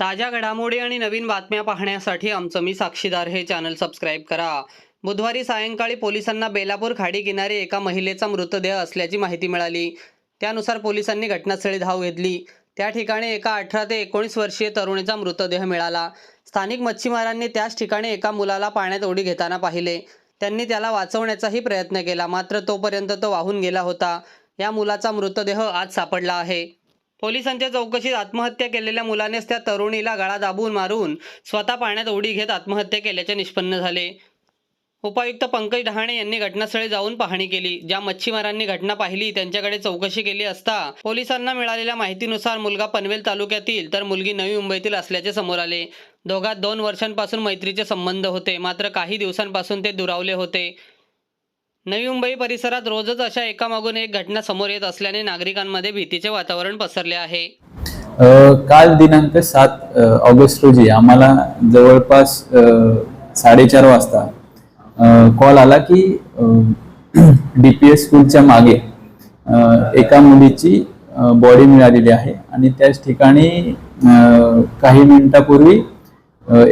ताज्या घडामोडी आणि नवीन बातम्या पाहण्यासाठी आमचं मी साक्षीदार हे चॅनल सबस्क्राईब करा. बुधवारी सायंकाळी पोलिसांना बेलापूर खाडी किनारी एका महिलेचा मृतदेह असल्याची माहिती मिळाली. त्यानुसार पोलिसांनी घटनास्थळी धाव घेतली. त्या ठिकाणी एका अठरा ते एकोणीस वर्षीय तरुणीचा मृतदेह मिळाला. स्थानिक मच्छीमारांनी त्याच ठिकाणी एका मुलाला पाण्यात उडी घेताना पाहिले. त्यांनी त्याला वाचवण्याचाही प्रयत्न केला मात्र तोपर्यंत तो वाहून गेला होता. या मुलाचा मृतदेह आज सापडला आहे. पोलिसांच्या चौकशीत आत्महत्या केलेल्या मुलानेच त्या तरुणीला गळा दाबून मारून स्वतः पाण्यात उडी घेत आत्महत्या केल्याचे निष्पन्न झाले. उपायुक्त पंकज डहाणे यांनी घटनास्थळी जाऊन पाहणी केली. ज्या मच्छीमारांनी घटना पाहिली त्यांच्याकडे चौकशी केली असता पोलिसांना मिळालेल्या माहितीनुसार मुलगा पनवेल तालुक्यातील तर मुलगी नवी मुंबईतील असल्याचे समोर आले. दोघात दोन वर्षांपासून मैत्रीचे संबंध होते. मात्र काही दिवसांपासून ते दुरावले होते. नवी मुंबई परिसरात रोजच अशा एकामागून एक घटना समोर येत असल्याने नागरिकांमध्ये भीतीचे वातावरण पसरले आहे. काल दिनांक सात ऑगस्ट रोजी आम्हाला जवळपास साडेचार वाजता कॉल आला की डी पी एस स्कूलच्या मागे एका मुलीची बॉडी मिळालेली आहे आणि त्याच ठिकाणी काही मिनिटापूर्वी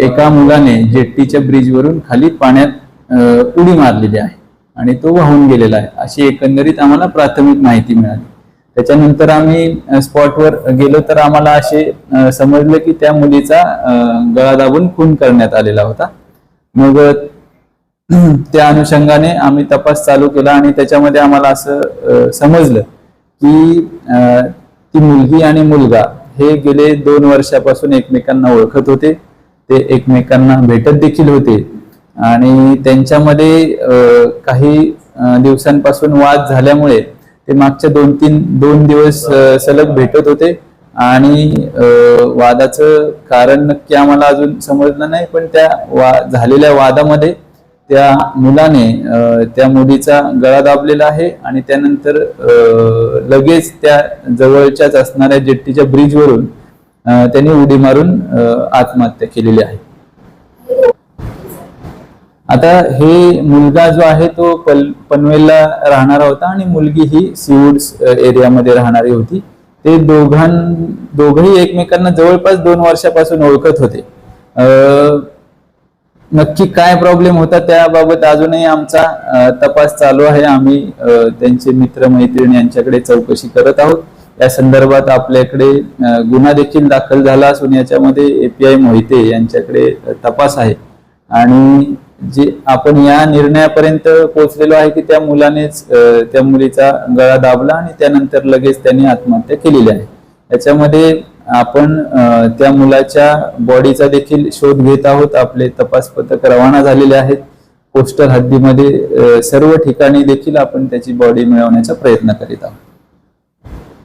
एका मुलाने जेट्टीच्या ब्रिजवरून खाली पाण्यात उडी मारलेली आहे. आणि तो वाहून गेलेला आहे. अशी एकंदरीत आम्हाला प्राथमिक माहिती मिळाली. त्याच्यानंतर आम्ही स्पॉटवर गेलो तर आम्हाला असे समजलं की त्या मुलीचा गळा दाबून खून करण्यात आलेला होता. मग त्या अनुषंगाने आम्ही तपास चालू केला आणि त्याच्यामध्ये आम्हाला असं समजलं की ती मुलगी आणि मुलगा हे गेले दोन वर्षापासून एकमेकांना ओळखत होते. ते एकमेकांना भेटत देखील होते. आणि त्यांच्यामध्ये काही दिवसांपासून वाद झाल्यामुळे ते मागच्या दोन तीन दोन दिवस सलग भेटत होते. आणि वादाचं कारण नक्की आम्हाला अजून समजलं नाही पण त्या वा झालेल्या वादामध्ये त्या मुलाने त्या मुलीचा गळा दाबलेला आहे आणि त्यानंतर लगेच त्या जवळच्याच असणाऱ्या जेट्टीच्या ब्रिजवरून त्यांनी उडी मारून आत्महत्या केलेली आहे. आता हे मुलगा जो आहे तो पल पनवेलला राहणारा होता आणि मुलगी ही सीवूड्स एरियामध्ये राहणारी होती. ते दोघां दोघंही एकमेकांना जवळपास दोन वर्षापासून ओळखत होते. नक्की काय प्रॉब्लेम होता त्याबाबत अजूनही आमचा तपास चालू आहे. आम्ही त्यांचे मित्र मैत्रिणी यांच्याकडे चौकशी करत आहोत. या संदर्भात आपल्याकडे गुन्हा देखील दाखल झाला असून याच्यामध्ये एपीआय मोहिते यांच्याकडे तपास आहे. आणि जे आपण या निर्णयापर्यंत पोहोचलेलो आहे की त्या मुलानेच त्या मुलीचा गळा दाबला आणि त्यानंतर लगेच त्यांनी आत्महत्या केलेली आहे. याच्यामध्ये आपण त्या मुलाच्या बॉडीचा देखील शोध घेत आहोत. आपले तपास पथक रवाना झालेले आहेत. पोस्टल हद्दीमध्ये सर्व ठिकाणी देखील आपण त्याची बॉडी मिळवण्याचा प्रयत्न करीत आहोत.